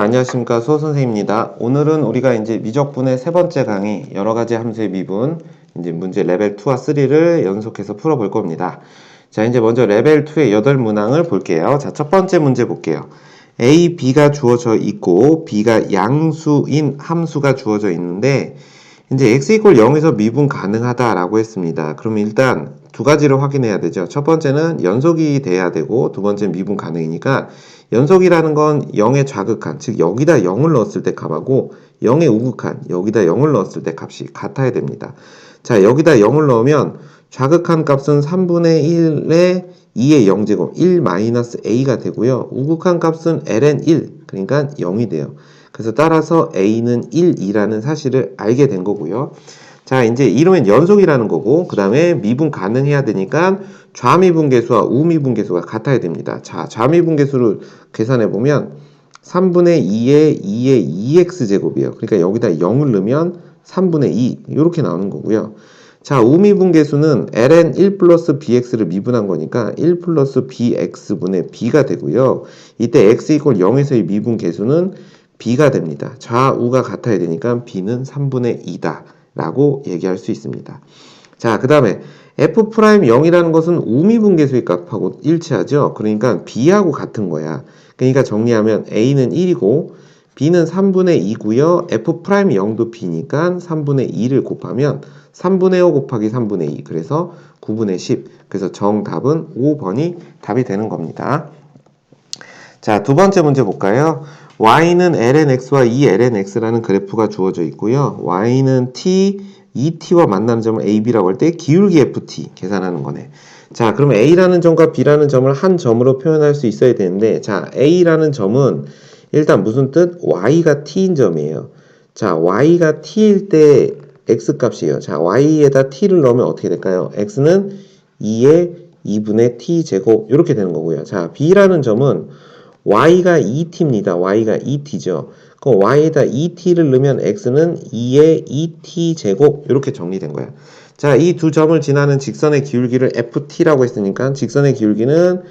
안녕하십니까 소 선생입니다. 오늘은 우리가 이제 미적분의 세 번째 강의 여러 가지 함수의 미분 이제 문제 레벨 2와 3를 연속해서 풀어볼 겁니다. 자 이제 먼저 레벨 2의 여덟 문항을 볼게요. 자 첫 번째 문제 볼게요. A, B가 주어져 있고 B가 양수인 함수가 주어져 있는데 이제 x 이퀄 0에서 미분 가능하다라고 했습니다. 그럼 일단 두 가지를 확인해야 되죠. 첫 번째는 연속이 돼야 되고 두 번째는 미분 가능이니까 연속이라는 건 0의 좌극한, 즉 여기다 0을 넣었을 때 값하고 0의 우극한, 여기다 0을 넣었을 때 값이 같아야 됩니다. 자, 여기다 0을 넣으면 좌극한 값은 3분의 1의 2의 0제곱, 1-a가 되고요. 우극한 값은 ln 1, 그러니까 0이 돼요. 그래서 따라서 a는 1, 2라는 사실을 알게 된 거고요. 자, 이제 이러면 연속이라는 거고, 그 다음에 미분 가능해야 되니까 좌미분 계수와 우미분 계수가 같아야 됩니다. 자, 좌미분 계수를 계산해 보면 3분의 2의 2의 2x제곱이에요. 그러니까 여기다 0을 넣으면 3분의 2 이렇게 나오는 거고요. 자, 우미분 계수는 ln 1 플러스 bx를 미분한 거니까 1 플러스 bx분의 b가 되고요. 이때 x 이퀄 0에서의 미분 계수는 b가 됩니다. 좌우가 같아야 되니까 b는 3분의 2다 라고 얘기할 수 있습니다. 자, 그 다음에 f 프라임 0이라는 것은 우미 분계수의 값하고 일치하죠. 그러니까 b하고 같은 거야. 그러니까 정리하면 a는 1이고 b는 3분의 2고요. f 프라임 0도 b니까 3분의 2를 곱하면 3분의 5 곱하기 3분의 2 그래서 9분의 10 그래서 정답은 5번이 답이 되는 겁니다. 자, 두 번째 문제 볼까요? Y는 ln x와 2ln x라는 그래프가 주어져 있고요. y는 t, 2t와 만나는 점을 ab라고 할 때 기울기 ft 계산하는 거네. 자, 그럼 a라는 점과 b라는 점을 한 점으로 표현할 수 있어야 되는데 자, a라는 점은 일단 무슨 뜻? y가 t인 점이에요. 자, y가 t일 때 x 값이에요. 자, y에다 t를 넣으면 어떻게 될까요? x는 2의 2분의 t 제곱 이렇게 되는 거고요. 자, b라는 점은 y가 2t입니다. y가 2t죠. 그럼 y에다 2t를 넣으면 x는 2의 2t 제곱 이렇게 정리된 거야. 자, 이 두 점을 지나는 직선의 기울기를 ft라고 했으니까 직선의 기울기는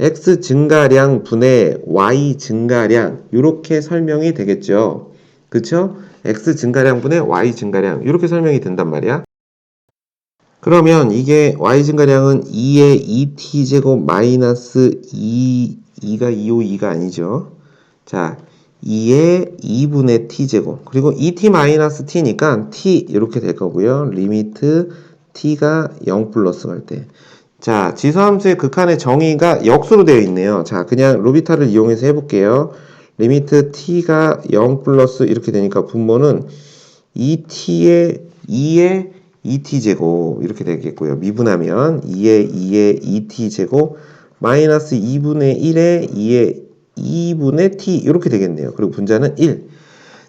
x 증가량 분의 y 증가량 이렇게 설명이 되겠죠. 그쵸? x 증가량 분의 y 증가량 이렇게 설명이 된단 말이야. 그러면 이게 y 증가량은 2의 2t 제곱 마이너스 2 2가 252가 아니죠. 자, 2의 2분의 t제곱. 그리고 2t 마이너스 t니까 t 이렇게 될 거고요. 리미트 t가 0 플러스 갈 때. 자, 지수함수의 극한의 정의가 역수로 되어 있네요. 자, 그냥 로비타를 이용해서 해볼게요. 리미트 t가 0 플러스 이렇게 되니까 분모는 2t의 2의 2t제곱 이렇게 되겠고요. 미분하면 2의 2의 2t제곱 마이너스 2분의 1에 2의 2분의 t 이렇게 되겠네요. 그리고 분자는 1.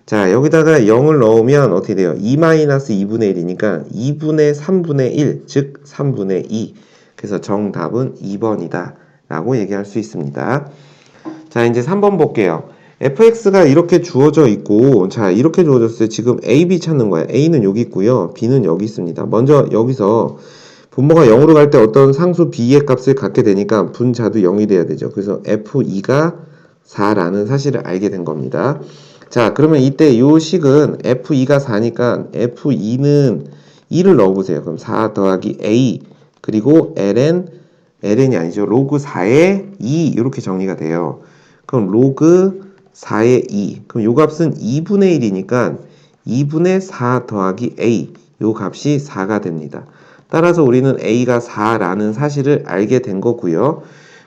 자 여기다가 0을 넣으면 어떻게 돼요? 2 마이너스 2분의 1이니까 2분의 3분의 1, 즉 3분의 2. 그래서 정답은 2번이다 라고 얘기할 수 있습니다. 자 이제 3번 볼게요. fx가 이렇게 주어져 있고 자 이렇게 주어졌을 때 지금 a, b 찾는 거예요. a는 여기 있고요. b는 여기 있습니다. 먼저 여기서 분모가 0으로 갈 때 어떤 상수 b의 값을 갖게 되니까 분자도 0이 돼야 되죠. 그래서 f2가 4라는 사실을 알게 된 겁니다. 자, 그러면 이때 이 식은 f2가 4니까 f2는 2를 넣어보세요. 그럼 4 더하기 a 그리고 ln ln이 아니죠. 로그 4의 2 이렇게 정리가 돼요. 그럼 로그 4의 2 그럼 요 값은 2분의 1이니까 2분의 4 더하기 a 요 값이 4가 됩니다. 따라서 우리는 a가 4라는 사실을 알게 된 거고요.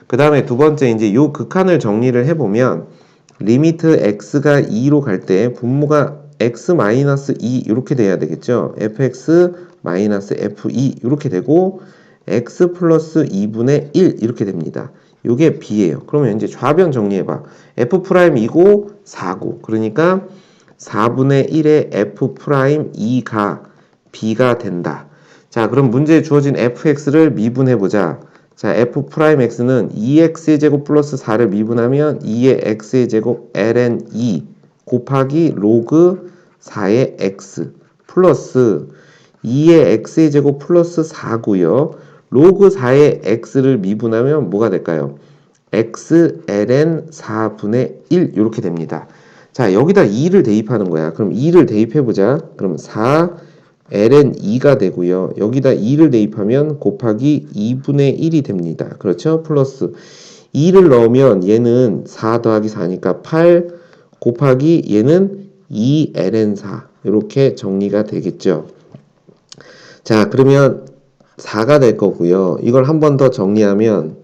그 다음에 두 번째 이제 요 극한을 정리를 해보면 리미트 x가 2로 갈 때 분모가 x-2 이렇게 돼야 되겠죠. fx-f2 이렇게 되고 x 플러스 2분의 1 이렇게 됩니다. 요게 b예요. 그러면 이제 좌변 정리해봐. f'2고 4고 그러니까 4분의 1의 f'2가 b가 된다. 자, 그럼 문제에 주어진 fx를 미분해 보자. 자, f'x는 2x의 제곱 플러스 4를 미분하면 2의 x의 제곱 ln 2 곱하기 로그 4의 x 플러스 2의 x의 제곱 플러스 4고요. 로그 4의 x를 미분하면 뭐가 될까요? x ln 4분의 1 이렇게 됩니다. 자 여기다 2를 대입하는 거야. 그럼 2를 대입해 보자. 그럼 4 ln 2가 되고요. 여기다 2를 대입하면 곱하기 2분의 1이 됩니다. 그렇죠? 플러스 2를 넣으면 얘는 4 더하기 4니까 8 곱하기 얘는 2 ln 4 이렇게 정리가 되겠죠. 자 그러면 4가 될 거고요. 이걸 한 번 더 정리하면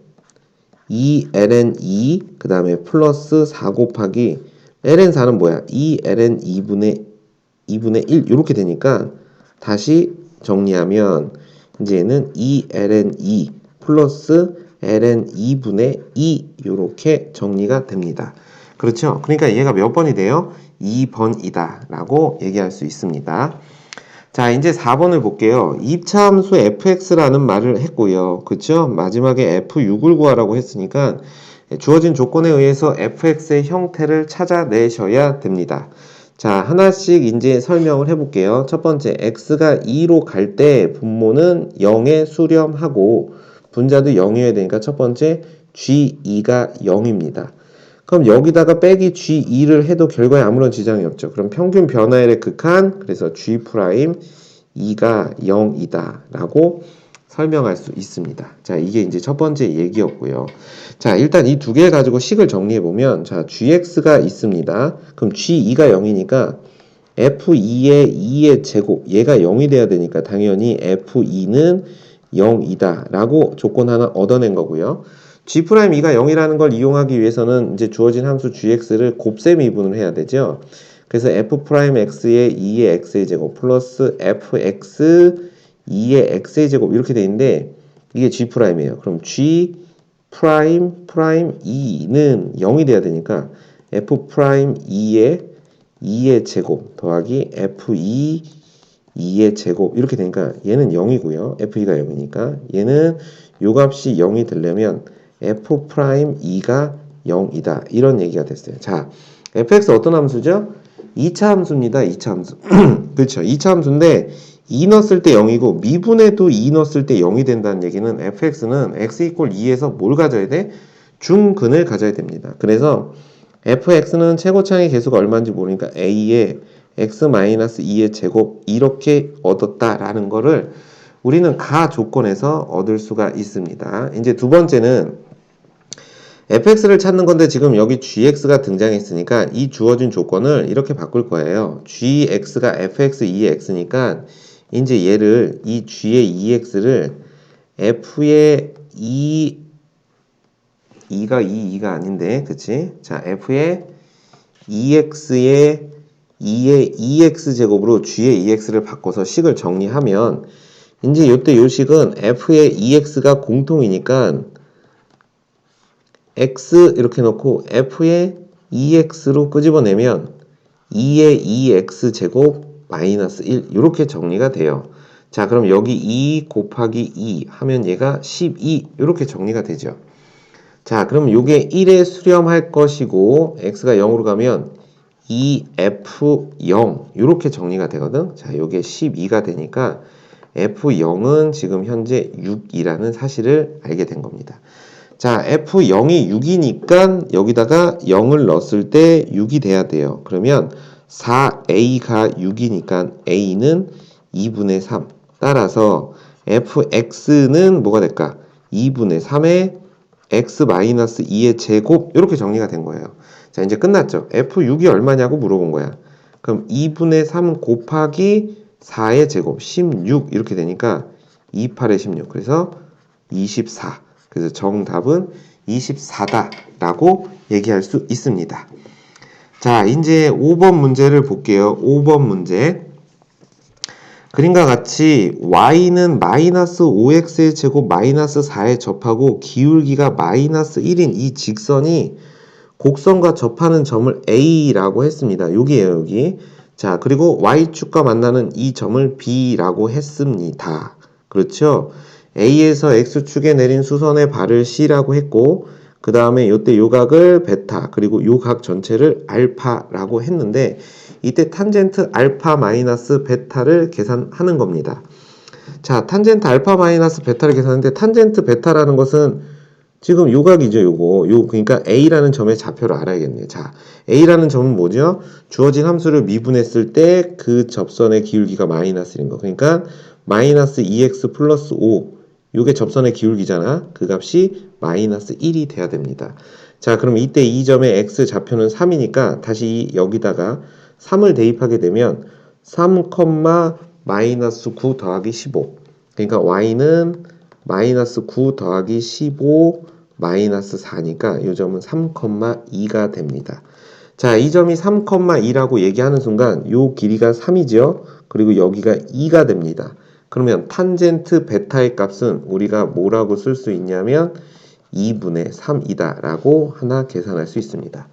2 ln 2 그 다음에 플러스 4 곱하기 ln 4는 뭐야? 2 ln 2분의 2분의 1 이렇게 되니까 다시 정리하면 이제 얘는 2 ln 2 플러스 ln 2분의 2 이렇게 정리가 됩니다. 그렇죠? 그러니까 얘가 몇 번이 돼요? 2번이다 라고 얘기할 수 있습니다. 자, 이제 4번을 볼게요. 입차함수 fx라는 말을 했고요. 그쵸? 마지막에 f6을 구하라고 했으니까 주어진 조건에 의해서 fx의 형태를 찾아내셔야 됩니다. 자, 하나씩 이제 설명을 해볼게요. 첫 번째, x가 2로 갈 때 분모는 0에 수렴하고 분자도 0이어야 되니까 첫 번째 g2가 0입니다. 그럼 여기다가 빼기 G2를 해도 결과에 아무런 지장이 없죠. 그럼 평균 변화율의 극한, 그래서 G 프라임 2가 0이다 라고 설명할 수 있습니다. 자, 이게 이제 첫 번째 얘기였고요. 자, 일단 이 두 개 가지고 식을 정리해 보면, 자, GX가 있습니다. 그럼 G2가 0이니까 F2의 2의 제곱, 얘가 0이 돼야 되니까 당연히 F2는 0이다 라고 조건 하나 얻어낸 거고요. G'2가 0이라는 걸 이용하기 위해서는 이제 주어진 함수 gx를 곱셈 미분을 해야 되죠. 그래서 f'x의 2의 x의 제곱 플러스 fx 2의 x의 제곱 이렇게 돼 있는데 이게 G'이에요. 그럼 G 프라임 프라임 2는 0이 돼야 되니까 f 프라임 2의 2의 제곱 더하기 f2 2의 제곱 이렇게 되니까 얘는 0이고요. f2가 0이니까 얘는 요 값이 0이 되려면 f'2가 0이다. 이런 얘기가 됐어요. 자, fx 어떤 함수죠? 2차 함수입니다. 2차 함수. 그렇죠. 2차 함수인데 2 넣었을 때 0이고 미분에도 2 넣었을 때 0이 된다는 얘기는 fx는 x 이퀄 2에서 뭘 가져야 돼? 중근을 가져야 됩니다. 그래서 fx는 최고차의 개수가 얼마인지 모르니까 a의 x-2의 제곱 이렇게 얻었다라는 거를 우리는 가 조건에서 얻을 수가 있습니다. 이제 두 번째는 fx를 찾는 건데 지금 여기 gx가 등장했으니까 이 주어진 조건을 이렇게 바꿀 거예요. gx가 fx 2의 x니까 이제 얘를 이 g의 2x를 f의 2 2가 2, 2가 아닌데 그치? 자 f의 2x의 2의 2x 제곱으로 g의 2x를 바꿔서 식을 정리하면 이제 이때 요 식은 f의 2x가 공통이니까 x 이렇게 놓고 f의 2x로 끄집어내면 2의 2x 제곱 마이너스 1 이렇게 정리가 돼요. 자 그럼 여기 2 곱하기 2 하면 얘가 12 이렇게 정리가 되죠. 자 그럼 요게 1에 수렴할 것이고 x가 0으로 가면 2f0 이렇게 정리가 되거든. 자 요게 12가 되니까 f0은 지금 현재 6이라는 사실을 알게 된 겁니다. 자, F0이 6이니까 여기다가 0을 넣었을 때 6이 돼야 돼요. 그러면 4A가 6이니까 A는 2분의 3. 따라서 fx는 뭐가 될까? 2분의 3의 x-2의 제곱 이렇게 정리가 된 거예요. 자, 이제 끝났죠. f6이 얼마냐고 물어본 거야. 그럼 2분의 3 곱하기 4의 제곱 16 이렇게 되니까 28의 16. 그래서 24. 그래서 정답은 24다라고 얘기할 수 있습니다. 자, 이제 5번 문제를 볼게요. 5번 문제. 그림과 같이 y는 마이너스 5x의 제곱 마이너스 4에 접하고 기울기가 마이너스 1인 이 직선이 곡선과 접하는 점을 A라고 했습니다. 여기에요, 여기. 자, 그리고 y축과 만나는 이 점을 B라고 했습니다. 그렇죠? A에서 X축에 내린 수선의 발을 C라고 했고 그 다음에 이때 요각을 베타 그리고 요각 전체를 알파라고 했는데 이때 탄젠트 알파 마이너스 베타를 계산하는 겁니다. 자, 탄젠트 알파 마이너스 베타를 계산하는데 탄젠트 베타라는 것은 지금 요각이죠, 요거. 요, 그러니까 A라는 점의 좌표를 알아야겠네요. 자, A라는 점은 뭐죠? 주어진 함수를 미분했을 때 그 접선의 기울기가 마이너스 인 거. 그러니까 마이너스 2x 플러스 5. 요게 접선의 기울기잖아. 그 값이 마이너스 1이 돼야 됩니다. 자, 그럼 이때 이 점의 x 좌표는 3이니까 다시 여기다가 3을 대입하게 되면 3, 마이너스 9 더하기 15. 그러니까 y는 마이너스 9 더하기 15 마이너스 4니까 이 점은 3,2가 됩니다. 자, 이 점이 3,2라고 얘기하는 순간 요 길이가 3이죠. 그리고 여기가 2가 됩니다. 그러면 탄젠트 베타의 값은 우리가 뭐라고 쓸 수 있냐면 2분의 3이다 라고 하나 계산할 수 있습니다.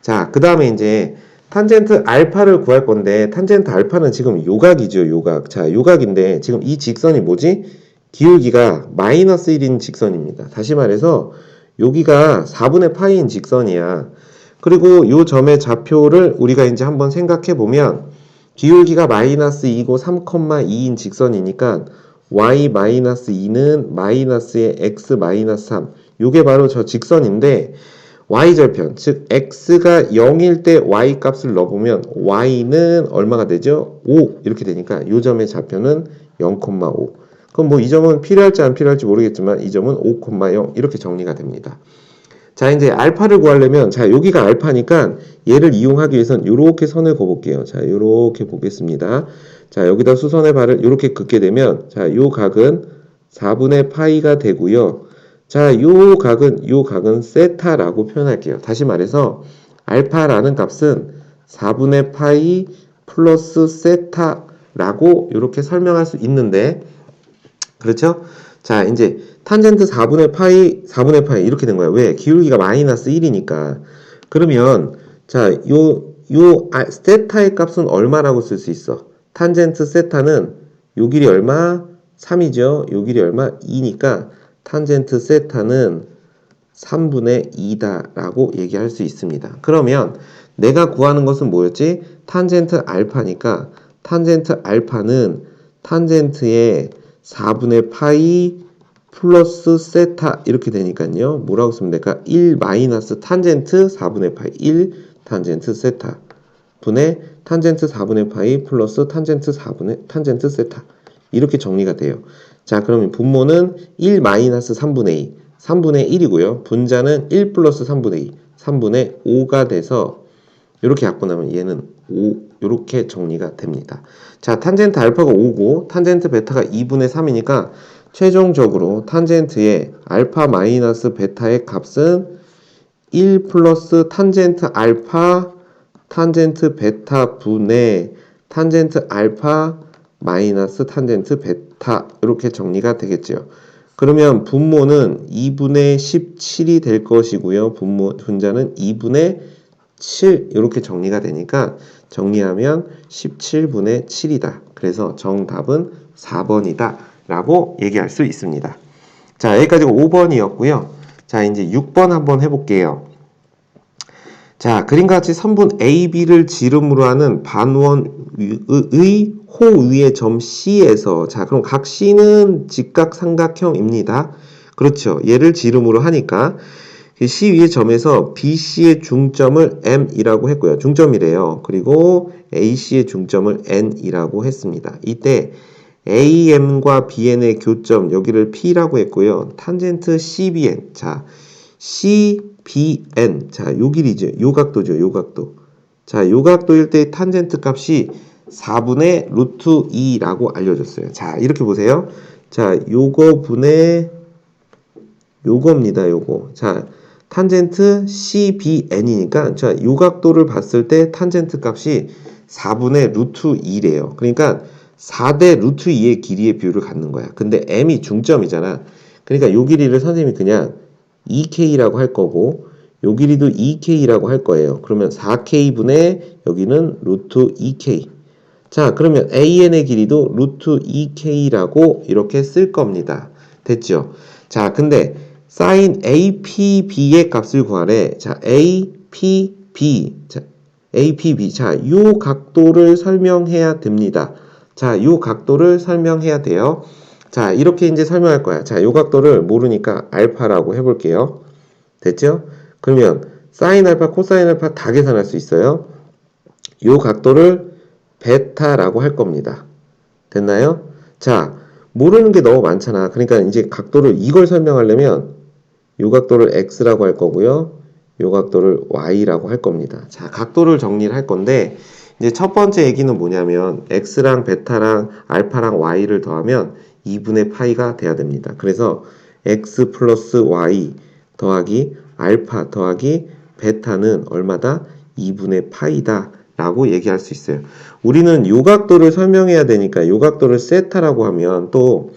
자, 그 다음에 이제 탄젠트 알파를 구할 건데 탄젠트 알파는 지금 요각이죠, 요각. 자, 요각인데 지금 이 직선이 뭐지? 기울기가 마이너스 1인 직선입니다. 다시 말해서 여기가 4분의 파이인 직선이야. 그리고 요 점의 좌표를 우리가 이제 한번 생각해 보면 기울기가 마이너스 2고 3,2인 직선이니까 y 마이너스 2는 마이너스의 x 마이너스 3. 요게 바로 저 직선인데 y절편, 즉 x가 0일 때 y 값을 넣어보면 y는 얼마가 되죠? 5 이렇게 되니까 요 점의 좌표는 0,5. 그럼 뭐 이 점은 필요할지 안 필요할지 모르겠지만 이 점은 5,0 이렇게 정리가 됩니다. 자 이제 알파를 구하려면 자 여기가 알파니까 얘를 이용하기 위해선 이렇게 선을 그어볼게요. 자 이렇게 보겠습니다. 자 여기다 수선의 발을 이렇게 긋게 되면 자 요 각은 4분의 파이가 되고요. 자, 요 각은 요 각은 세타라고 표현할게요. 다시 말해서 알파라는 값은 4분의 파이 플러스 세타라고 이렇게 설명할 수 있는데 그렇죠? 자, 이제 탄젠트 4분의 파이 4분의 파이 이렇게 된 거야. 왜? 기울기가 마이너스 1이니까. 그러면 자, 요 요 아, 세타의 값은 얼마라고 쓸 수 있어? 탄젠트 세타는 요 길이 얼마? 3이죠. 요 길이 얼마? 2니까 탄젠트 세타는 3분의 2다 라고 얘기할 수 있습니다. 그러면 내가 구하는 것은 뭐였지? 탄젠트 알파니까 탄젠트 알파는 탄젠트의 4분의 파이 플러스 세타 이렇게 되니까요. 뭐라고 쓰면 될까? 1 마이너스 탄젠트 4분의 파이 1 탄젠트 세타 분의 탄젠트 4분의 파이 플러스 탄젠트 4분의 탄젠트 세타 이렇게 정리가 돼요. 자, 그러면 분모는 1 마이너스 3분의 2, 3분의 1이고요. 분자는 1 플러스 3분의 2, 3분의 5가 돼서 이렇게 갖고 나면 얘는 5 이렇게 정리가 됩니다. 자, 탄젠트 알파가 5고 탄젠트 베타가 2분의 3이니까 최종적으로 탄젠트의 알파 마이너스 베타의 값은 1 플러스 탄젠트 알파 탄젠트 베타 분의 탄젠트 알파 마이너스 탄젠트 베타 이렇게 정리가 되겠죠. 그러면 분모는 2분의 17이 될 것이고요. 분모 분자는 2분의 7 이렇게 정리가 되니까 정리하면 17분의 7이다. 그래서 정답은 4번이다. 라고 얘기할 수 있습니다. 자, 여기까지가 5번이었고요. 자, 이제 6번 한번 해볼게요. 자, 그림과 같이 선분 AB를 지름으로 하는 반원의 호 위의 점 C에서 자, 그럼 각 C는 직각 삼각형입니다. 그렇죠. 얘를 지름으로 하니까 그 C 위의 점에서 BC의 중점을 M이라고 했고요. 중점이래요. 그리고 AC의 중점을 N이라고 했습니다. 이때 AM과 BN의 교점 여기를 P라고 했고요. 탄젠트 CBN 자 CBN 자요 길이죠. 요 각도죠. 요 각도 자요 각도일 때 탄젠트 값이 4분의 루트 2라고 알려줬어요. 자 이렇게 보세요. 자 요거 분의 요겁니다. 요거 자 탄젠트 CBN이니까 자 요 각도를 봤을 때 탄젠트 값이 4분의 루트 2래요. 그러니까 4대 루트 2의 길이의 비율을 갖는 거야. 근데 m이 중점이잖아. 그러니까 요 길이를 선생님이 그냥 2k라고 할 거고 요 길이도 2k라고 할 거예요. 그러면 4k분의 여기는 루트 2k. 자 그러면 an의 길이도 루트 2k라고 이렇게 쓸 겁니다. 됐죠? 자 근데 sin APB의 값을 구하래. 자 APB 자 APB 자 요 각도를 설명해야 됩니다. 자, 요 각도를 설명해야 돼요. 자, 이렇게 이제 설명할 거야. 자, 요 각도를 모르니까 알파라고 해볼게요. 됐죠? 그러면 사인 알파, 코사인 알파 다 계산할 수 있어요. 요 각도를 베타라고 할 겁니다. 됐나요? 자, 모르는 게 너무 많잖아. 그러니까 이제 각도를 이걸 설명하려면 요 각도를 x라고 할 거고요. 요 각도를 y라고 할 겁니다. 자, 각도를 정리를 할 건데 이제 첫 번째 얘기는 뭐냐면 x랑 베타랑 알파랑 y를 더하면 2분의 파이가 돼야 됩니다. 그래서 x 플러스 y 더하기 알파 더하기 베타는 얼마다? 2분의 파이다 라고 얘기할 수 있어요. 우리는 요 각도를 설명해야 되니까 요 각도를 세타라고 하면 또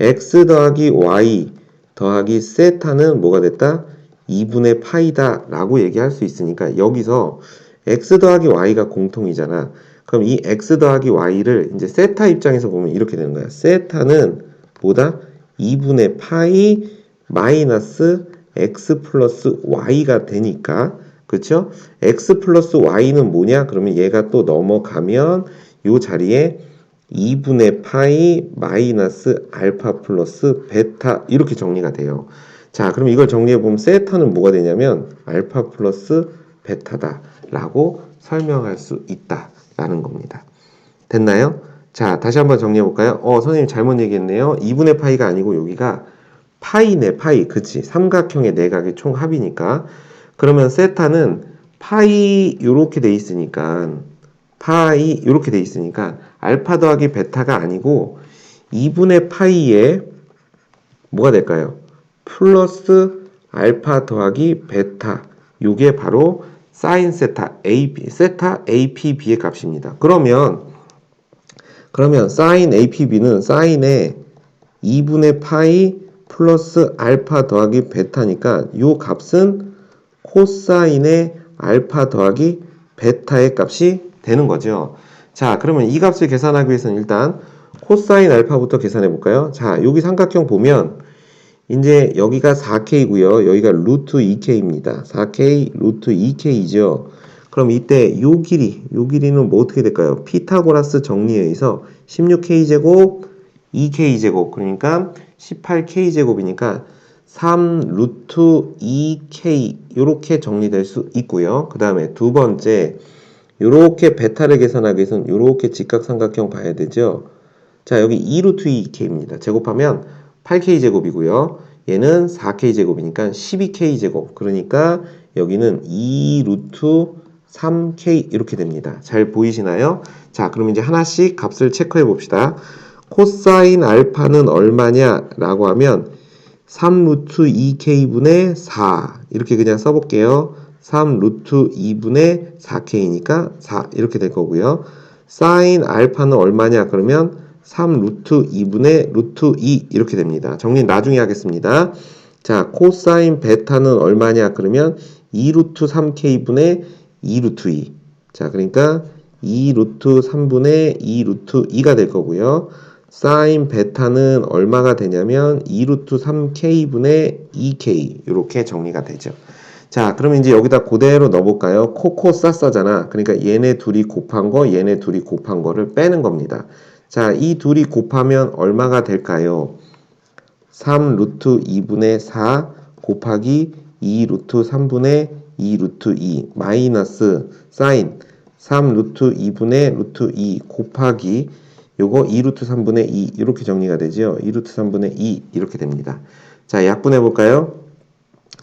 x 더하기 y 더하기 세타는 뭐가 됐다? 2분의 파이다 라고 얘기할 수 있으니까 여기서 x 더하기 y가 공통이잖아. 그럼 이 x 더하기 y를 이제 세타 입장에서 보면 이렇게 되는 거야. 세타는 뭐다? 2분의 파이 마이너스 x 플러스 y가 되니까 그렇죠? x 플러스 y는 뭐냐? 그러면 얘가 또 넘어가면 요 자리에 2분의 파이 마이너스 알파 플러스 베타 이렇게 정리가 돼요. 자, 그럼 이걸 정리해 보면 세타는 뭐가 되냐면 알파 플러스 베타다 라고 설명할 수 있다라는 겁니다. 됐나요? 자, 다시 한번 정리해 볼까요? 어, 선생님 잘못 얘기했네요. 2분의 파이가 아니고 여기가 파이네, 파이. 그치? 삼각형의 내각의 총합이니까. 그러면 세타는 파이 요렇게 돼 있으니까 파이 요렇게 돼 있으니까 알파 더하기 베타가 아니고 2분의 파이에 뭐가 될까요? 플러스 알파 더하기 베타 요게 바로 사인 세타 AP 세타 APB의 값입니다. 그러면 그러면 사인 APB는 사인의 2분의 파이 플러스 알파 더하기 베타니까 요 값은 코사인의 알파 더하기 베타의 값이 되는 거죠. 자, 그러면 이 값을 계산하기 위해서는 일단 코사인 알파부터 계산해 볼까요? 자, 여기 삼각형 보면 이제 여기가 4K고요. 여기가 루트 2K입니다. 4K 루트 2K이죠. 그럼 이때 요 길이, 요 길이는 뭐 어떻게 될까요? 피타고라스 정리에 의해서 16K제곱, 2K제곱, 그러니까 18K제곱이니까 3 루트 2K 이렇게 정리될 수 있고요. 그 다음에 두 번째 이렇게 베타를 계산하기 위해서는 이렇게 직각삼각형 봐야 되죠. 자 여기 2 루트 2K입니다. 제곱하면 8K 제곱이고요. 얘는 4K 제곱이니까 12K 제곱. 그러니까 여기는 2 루트 3K 이렇게 됩니다. 잘 보이시나요? 자, 그럼 이제 하나씩 값을 체크해 봅시다. 코사인 알파는 얼마냐? 라고 하면 3 루트 2K분의 4 이렇게 그냥 써볼게요. 3 루트 2분의 4K니까 4 이렇게 될 거고요. 사인 알파는 얼마냐? 그러면 3 루트 2분의 루트 2 이렇게 됩니다. 정리 나중에 하겠습니다. 자, 코사인 베타는 얼마냐? 그러면 2 루트 3K분의 2 루트 2. 자, 그러니까 2 루트 3분의 2 루트 2가 될 거고요. 사인 베타는 얼마가 되냐면 2 루트 3K분의 2K 이렇게 정리가 되죠. 자, 그러면 이제 여기다 그대로 넣어볼까요? 코코 싸싸잖아. 그러니까 얘네 둘이 곱한 거, 얘네 둘이 곱한 거를 빼는 겁니다. 자, 이 둘이 곱하면 얼마가 될까요? 3 루트 2분의 4 곱하기 2 루트 3분의 2 루트 2 마이너스 사인 3 루트 2분의 루트 2 곱하기 요거 2 루트 3분의 2 이렇게 정리가 되죠. 2 루트 3분의 2 이렇게 됩니다. 자, 약분해 볼까요?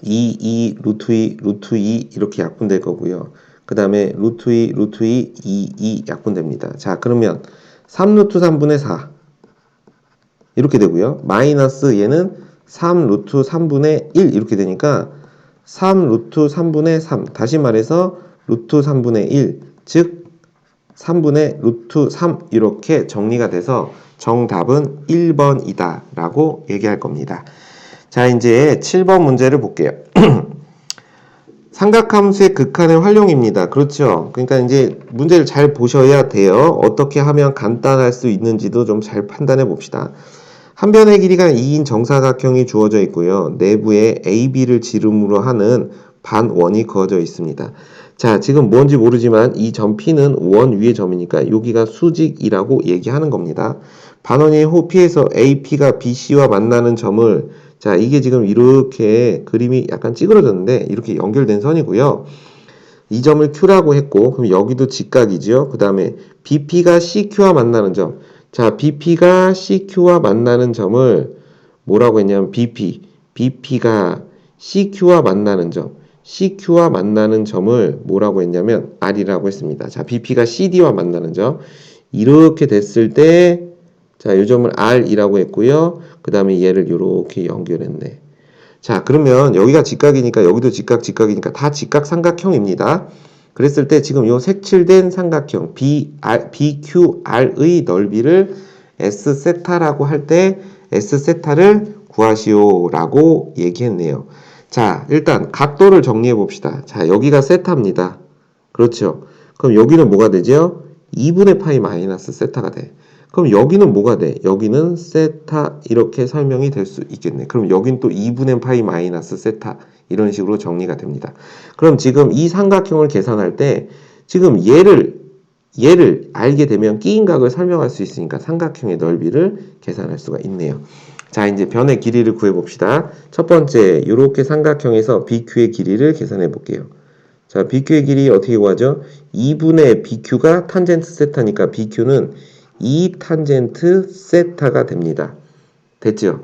2, 2, 루트 2, 루트 2 이렇게 약분될 거고요. 그 다음에 루트 2, 루트 2, 2, 2 약분됩니다. 자, 그러면 3 루트 3분의 4 이렇게 되고요. 마이너스 얘는 3 루트 3분의 1 이렇게 되니까 3 루트 3분의 3 다시 말해서 루트 3분의 1 즉 3분의 루트 3 이렇게 정리가 돼서 정답은 1번이다 라고 얘기할 겁니다. 자, 이제 7번 문제를 볼게요. 삼각함수의 극한의 활용입니다. 그렇죠. 그러니까 이제 문제를 잘 보셔야 돼요. 어떻게 하면 간단할 수 있는지도 좀 잘 판단해 봅시다. 한 변의 길이가 2인 정사각형이 주어져 있고요. 내부에 AB를 지름으로 하는 반원이 그어져 있습니다. 자, 지금 뭔지 모르지만 이 점 P는 원 위의 점이니까 여기가 수직이라고 얘기하는 겁니다. 반원의 호 P에서 AP가 BC와 만나는 점을 자, 이게 지금 이렇게 그림이 약간 찌그러졌는데 이렇게 연결된 선이고요. 이 점을 Q라고 했고 그럼 여기도 직각이죠. 그 다음에 BP가 CQ와 만나는 점. 자, BP가 CQ와 만나는 점을 뭐라고 했냐면 BP. BP가 CQ와 만나는 점. CQ와 만나는 점을 뭐라고 했냐면 R이라고 했습니다. 자, BP가 CD와 만나는 점. 이렇게 됐을 때 자, 이 점을 R이라고 했고요. 그 다음에 얘를 이렇게 연결했네. 자, 그러면 여기가 직각이니까 여기도 직각, 직각이니까 다 직각 삼각형입니다. 그랬을 때 지금 요 색칠된 삼각형 B, R, BQR의 넓이를 S 세타라고 할 때 S 세타를 구하시오라고 얘기했네요. 자, 일단 각도를 정리해 봅시다. 자, 여기가 세타입니다. 그렇죠. 그럼 여기는 뭐가 되죠? 2분의 파이 마이너스 세타가 돼. 그럼 여기는 뭐가 돼? 여기는 세타 이렇게 설명이 될 수 있겠네. 그럼 여긴 또 2분의 파이 마이너스 세타 이런 식으로 정리가 됩니다. 그럼 지금 이 삼각형을 계산할 때 지금 얘를 얘를 알게 되면 끼인 각을 설명할 수 있으니까 삼각형의 넓이를 계산할 수가 있네요. 자, 이제 변의 길이를 구해 봅시다. 첫 번째, 이렇게 삼각형에서 BQ의 길이를 계산해 볼게요. 자, BQ의 길이 어떻게 구하죠? 2분의 BQ가 탄젠트 세타니까 BQ는 2 탄젠트 세타가 됩니다. 됐죠?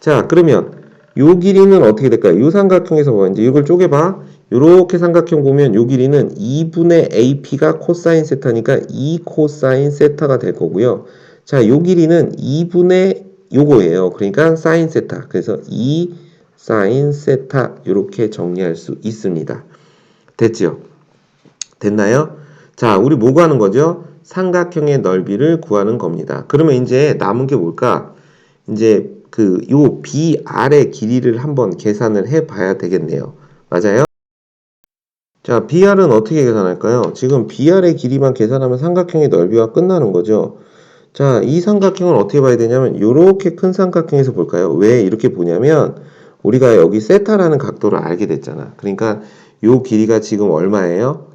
자, 그러면 요 길이는 어떻게 될까요? 요 삼각형에서 뭐 이제 이걸 쪼개봐. 요렇게 삼각형 보면 요 길이는 2분의 AP가 코사인 세타니까 2 코사인 세타가 될 거고요. 자, 요 길이는 2분의 요거예요. 그러니까 사인 세타. 그래서 2 사인 세타 이렇게 정리할 수 있습니다. 됐죠? 됐나요? 자, 우리 뭐 구하는 거죠? 삼각형의 넓이를 구하는 겁니다. 그러면 이제 남은 게 뭘까? 이제 그 요 BR의 길이를 한번 계산을 해 봐야 되겠네요. 맞아요? 자, BR은 어떻게 계산할까요? 지금 BR의 길이만 계산하면 삼각형의 넓이가 끝나는 거죠. 자, 이 삼각형을 어떻게 봐야 되냐면 이렇게 큰 삼각형에서 볼까요? 왜 이렇게 보냐면 우리가 여기 세타라는 각도를 알게 됐잖아. 그러니까 요 길이가 지금 얼마예요?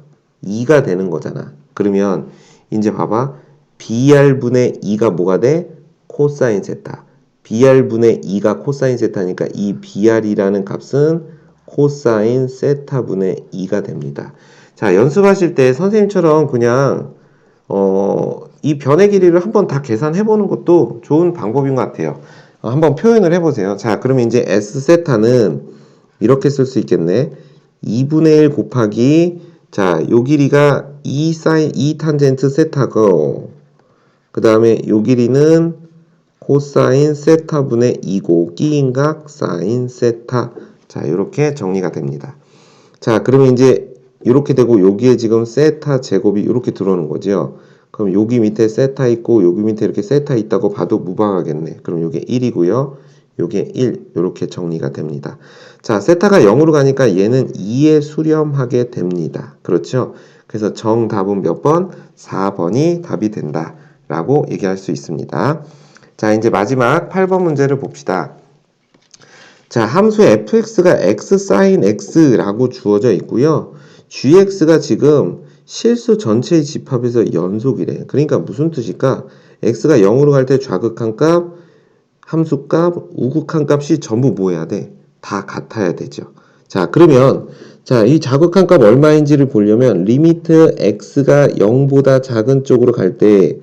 2가 되는 거잖아. 그러면 이제 봐봐. BR분의 2가 뭐가 돼? 코사인 세타. BR분의 2가 코사인 세타니까 이 BR이라는 값은 코사인 세타분의 2가 됩니다. 자, 연습하실 때 선생님처럼 그냥 어, 이 변의 길이를 한번 다 계산해 보는 것도 좋은 방법인 것 같아요. 어, 한번 표현을 해 보세요. 자, 그러면 이제 S 세타는 이렇게 쓸 수 있겠네. 2분의 1 곱하기 자, 요 길이가 2 사인 2 탄젠트 세타고 그 다음에 요 길이는 코사인 세타 분의 2고 끼인각 사인 세타 자, 이렇게 정리가 됩니다. 자, 그러면 이제 이렇게 되고 여기에 지금 세타 제곱이 이렇게 들어오는 거죠. 그럼 여기 밑에 세타 있고 여기 밑에 이렇게 세타 있다고 봐도 무방하겠네. 그럼 이게 1이고요. 요게 1 이렇게 정리가 됩니다. 자, 세타가 0으로 가니까 얘는 2에 수렴하게 됩니다. 그렇죠? 그래서 정답은 몇 번? 4번이 답이 된다. 라고 얘기할 수 있습니다. 자, 이제 마지막 8번 문제를 봅시다. 자, 함수 fx가 x sin x라고 주어져 있고요. gx가 지금 실수 전체의 집합에서 연속이래. 그러니까 무슨 뜻일까? x가 0으로 갈 때 좌극한 값, 함수 값, 우극한 값이 전부 뭐 해야 돼? 다 같아야 되죠. 자, 그러면 자, 이 자극한 값 얼마인지를 보려면 리미트 x가 0보다 작은 쪽으로 갈 때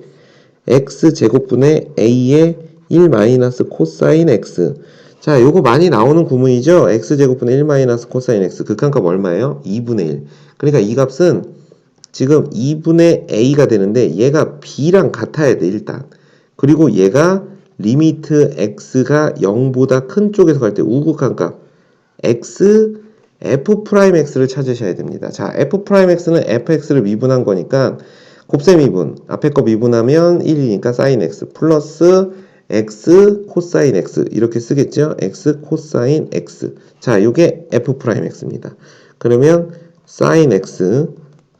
x 제곱분의 a의 1 마이너스 코사인 x 자, 요거 많이 나오는 구문이죠. x제곱분의 1 마이너스 코사인 x 극한값 얼마예요? 2분의 1. 그러니까 이 값은 지금 2분의 a가 되는데 얘가 b랑 같아야 돼 일단. 그리고 얘가 리미트 x가 0보다 큰 쪽에서 갈 때 우극한 값 x f 프라임 x를 찾으셔야 됩니다. 자, f 프라임 x는 fx를 미분한 거니까 곱셈 미분 앞에 거 미분하면 1이니까 사인 x 플러스 x 코사인 x 이렇게 쓰겠죠? x 코사인 x 자, 이게 f 프라임 x입니다. 그러면 사인 x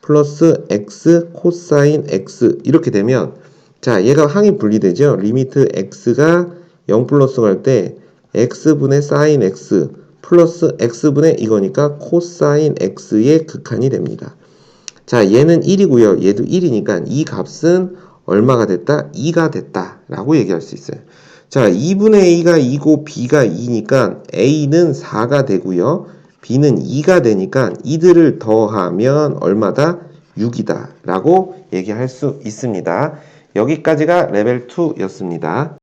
플러스 x 코사인 x 이렇게 되면 자, 얘가 항이 분리되죠? 리미트 x가 0 플러스 갈 때 x분의 사인 x 플러스 x분의 이거니까 코사인 x의 극한이 됩니다. 자, 얘는 1이고요. 얘도 1이니까 이 값은 얼마가 됐다? 2가 됐다. 라고 얘기할 수 있어요. 자, 2분의 A가 2고 B가 2니까 A는 4가 되고요. B는 2가 되니까 이들을 더하면 얼마다? 6이다. 라고 얘기할 수 있습니다. 여기까지가 레벨 2였습니다.